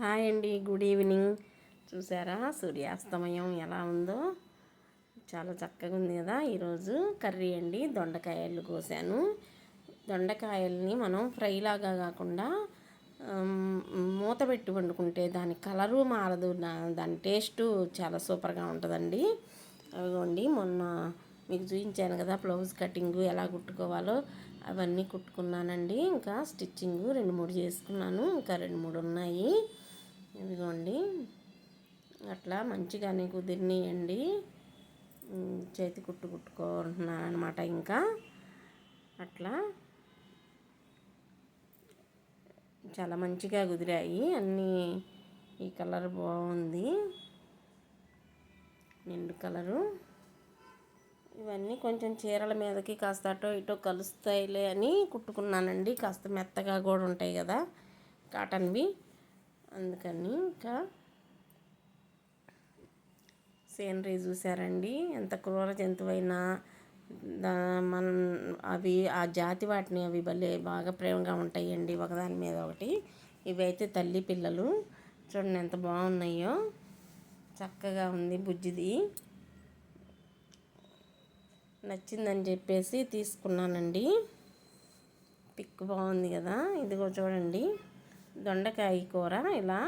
Hi అండి good evening. చూసారా సూర్యాస్తమయం ఎలా ఉందో? చాలా చక్కగా ఉంది కదా. ఈరోజు కర్రీ అండి దొండకాయలు కోసాను. దొండకాయల్ని మనం ఫ్రైలాగా కాకుండా మూత పెట్టి వండుకుంటే దాని కలరు మారదు. దా- దాని టేస్టు చాలా సూపర్గా ఉంటుందండి. అవిగోండి మొన్న మీకు చూపించాను కదా బ్లౌజ్ కటింగ్ ఎలా కుట్టుకోవాలో. అవన్నీ కుట్టుకున్నానండి. ఇంకా స్టిచ్చింగ్ రెండు మూడు చేసుకున్నాను. ఇంకా రెండు మూడు ఉన్నాయి. ఇదిగోండి. అట్లా మంచిగానే కుదిరినాయండి చేతి కుట్టు కుట్టుకుంటున్నాను అనమాట ఇంకా. అట్లా చాలా మంచిగా కుదిరాయి. అన్నీ ఈ కలర్ బాగుంది. నిండు కలరు. ఇవన్నీ కొంచెం చీరల మీదకి కాస్త అటో ఇటో కలుస్తాయిలే అని కుట్టుకున్నానండి. కాస్త మెత్తగా కూడా ఉంటాయి కదా కాటన్వి. అందుకని ఇంకా సీనరీ చూసారండి ఎంత క్రూర జంతువైనా దా మనం అవి ఆ జాతి వాటిని అవి భలే బాగా ప్రేమగా ఉంటాయండి ఒకదాని మీద ఒకటి. ఇవైతే తల్లి పిల్లలు. చూడండి ఎంత బాగున్నాయో. చక్కగా ఉంది బుజ్జిది. నచ్చిందని చెప్పేసి తీసుకున్నానండి. పిక్ బాగుంది కదా. ఇదిగో చూడండి. దొండకాయ కూర ఇలా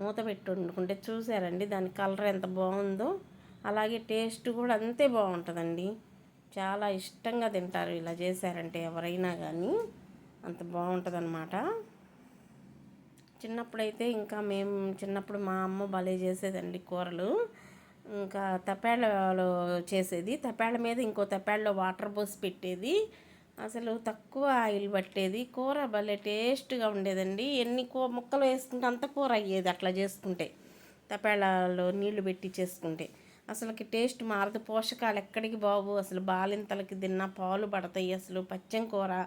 మూత పెట్టి వండుకుంటే చూసారండి దాని కలర్ ఎంత బాగుందో. అలాగే టేస్ట్ కూడా అంతే బాగుంటుందండి. చాలా ఇష్టంగా తింటారు ఇలా చేశారంటే ఎవరైనా కానీ అంత బాగుంటుందన్నమాట. చిన్నప్పుడైతే ఇంకా మేము చిన్నప్పుడు మా అమ్మ భలే చేసేదండి కూరలు. ఇంకా తపేళ్ళలో చేసేది. తపేళ్ళ మీద ఇంకో తపేళ్ళలో వాటర్ పోసి పెట్టేది. అసలు తక్కువ ఆయిల్ పట్టేది. కూర భలే టేస్ట్గా ఉండేదండి. ఎన్ని కూ ముక్కలు వేసుకుంటే అంత కూర అయ్యేది అట్లా చేసుకుంటే. తపేళాలో నీళ్ళు పెట్టి చేసుకుంటే. అసలుకి టేస్ట్ మారదు. పోషకాలు ఎక్కడికి బాబు? అసలు బాలింతలకి తిన్నా పాలు పడతాయి అసలు. పచ్చం కూర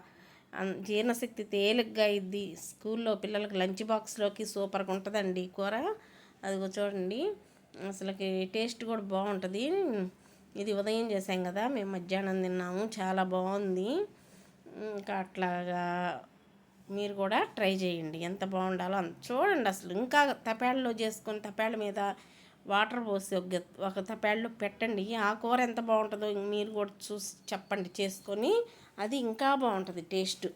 అన్- జీర్ణశక్తి తేలిగ్గా ఇద్ది స్కూల్లో పిల్లలకి లంచ్ బాక్స్లోకి సూపర్గా ఉంటుందండి కూర. అదిగో చూడండి. అసలుకి టేస్ట్ కూడా బాగుంటుంది. ఇది ఉదయం చేసాం కదా. మేము మధ్యాహ్నం తిన్నాము. చాలా బాగుంది. ఇంకా అట్లాగా మీరు కూడా ట్రై చేయండి. ఎంత బాగుండాలో అంత చూడండి అసలు. ఇంకా తపేళ్ళలో చేసుకొని తపేళ్ళ మీద వాటర్ పోసి ఒక ఒక తపేళ్ళలో పెట్టండి. ఆ కూర ఎంత బాగుంటుందో మీరు కూడా చూసి చెప్పండి. చేసుకొని అది ఇంకా బాగుంటుంది టేస్ట్.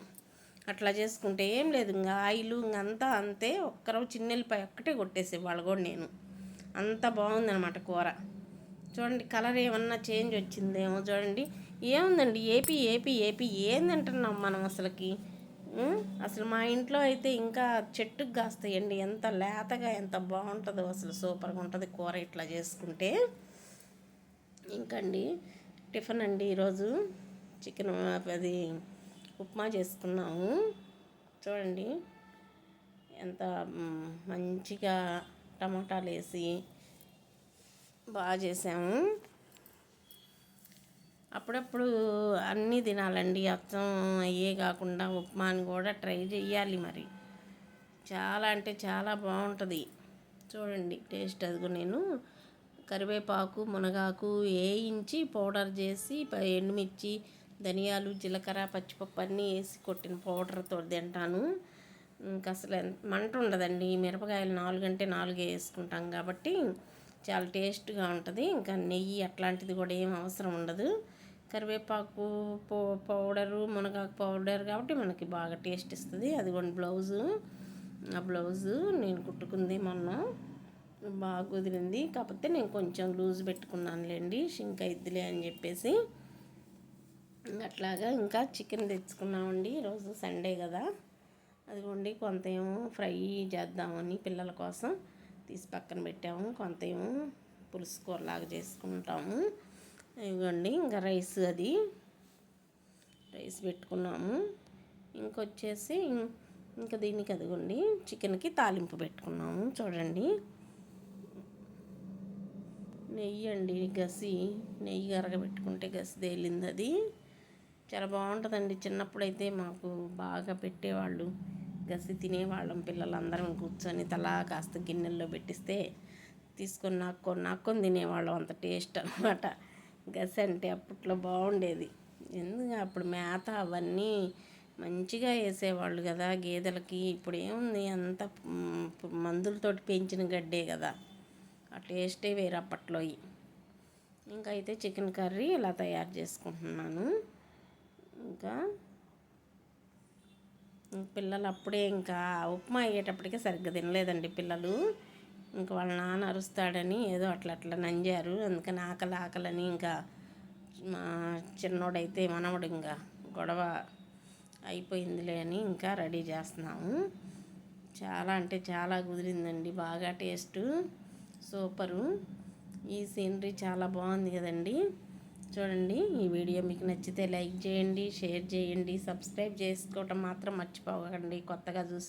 అట్లా చేసుకుంటే ఏం లేదు. ఇంకా ఆయిల్ ఇంకంతా అంతే ఒక్కరవ చిన్నెల్లిపాయ ఒక్కటే కొట్టేసే వాళ్ళు కూడా నేను. అంత బాగుందన్నమాట కూర. చూడండి కలర్ ఏమన్నా చేంజ్ వచ్చిందేమో చూడండి. ఏముందండి? ఏపీ ఏపీ ఏపీ ఏందంటున్నాం మనం అసలుకి? అసలు మా ఇంట్లో అయితే ఇంకా చెట్టుకు కాస్తాయండి. ఎంత లేతగా ఎంత బాగుంటుందో అసలు సూపర్గా ఉంటుంది కూర ఇట్లా చేసుకుంటే. ఇంకండి టిఫిన్ అండి ఈరోజు. చికెన్ అది ఉప్మా చేసుకున్నాము. చూడండి ఎంత మంచిగా టమాటాలు వేసి బాగా చేసాము. అప్పుడప్పుడు అన్నీ తినాలండి. అర్థం అయ్యే కాకుండా ఉప్మాని కూడా ట్రై చేయాలి మరి. చాలా అంటే చాలా బాగుంటుంది. చూడండి టేస్ట్ అదిగో నేను. కరివేపాకు మునగాకు వేయించి పౌడర్ చేసి ఎండుమిర్చి ధనియాలు జీలకర్ర పచ్చిపప్పు అన్నీ వేసి కొట్టిన పౌడర్తో తింటాను. ఇంకా అసలు ఎంత- మంట ఉండదండి. మిరపకాయలు నాలుగు అంటే నాలుగే వేసుకుంటాం కాబట్టి చాలా టేస్ట్గా ఉంటుంది. ఇంకా నెయ్యి అట్లాంటిది కూడా ఏం అవసరం ఉండదు. కరివేపాకు పౌ పౌడరు మునగాకు పౌడర్ కాబట్టి మనకి బాగా టేస్ట్ ఇస్తుంది. అదిగోండి బ్లౌజు. ఆ బ్లౌజు నేను కుట్టుకుంది మొన్న. బాగా కుదిరింది. కాకపోతే నేను కొంచెం లూజ్ పెట్టుకున్నానులేండి. షింక్ అయిద్దిలే అని చెప్పేసి. అట్లాగా ఇంకా చికెన్ తెచ్చుకున్నామండి. ఈరోజు సండే కదా. అదిగోండి కొంత ఏమో ఫ్రై చేద్దామని పిల్లల కోసం. తీసి పక్కన పెట్టాము. కొంత ఏమో పులుసు కూరలాగా చేసుకుంటాము. ఇవ్వండి ఇంకా రైస్ అది. రైస్ పెట్టుకున్నాము. ఇంకొచ్చేసి ఇంకా దీనికి అదిగోండి చికెన్కి తాలింపు పెట్టుకున్నాము. చూడండి. నెయ్యి అండి గసి. నెయ్యి కరగబెట్టుకుంటే గసి తేలింది అది. చాలా బాగుంటుందండి. చిన్నప్పుడైతే మాకు బాగా పెట్టేవాళ్ళు. గసి తినేవాళ్ళం పిల్లలందరం కూర్చొని తలా కాస్త గిన్నెల్లో పెట్టిస్తే తీసుకొని నాక్కొని నాక్కొని తినేవాళ్ళం. అంత టేస్ట్ అనమాట గసి అంటే అప్పట్లో బాగుండేది. ఎందుకు అప్పుడు మేత అవన్నీ మంచిగా వేసేవాళ్ళు కదా గేదెలకి. ఇప్పుడు ఏముంది అంత మందులతోటి పెంచిన గడ్డే కదా. ఆ టేస్టే వేరే అప్పట్లో. ఇంకా అయితే చికెన్ కర్రీ ఇలా తయారు చేసుకుంటున్నాను. ఇంకా పిల్లలు అప్పుడే ఇంకా ఉప్మా అయ్యేటప్పటికే సరిగ్గా తినలేదండి పిల్లలు. ఇంకా వాళ్ళ నాన్న అరుస్తాడని ఏదో అట్లా అట్లా నంజారు. అందుకని ఆకలి ఆకలని ఇంకా మా చిన్నోడైతే మనవడు ఇంకా గొడవ అయిపోయిందిలే అని ఇంకా రెడీ చేస్తున్నాము. చాలా అంటే చాలా కుదిరిందండి. బాగా టేస్ట్. సూపరు. ఈ సీనరీ చాలా బాగుంది కదండి. చూడండి ఈ వీడియో మీకు నచ్చితే లైక్ చేయండి షేర్ చేయండి సబ్స్క్రైబ్ చేసుకోవటం మాత్రం మర్చిపోకండి. కొత్తగా చూసి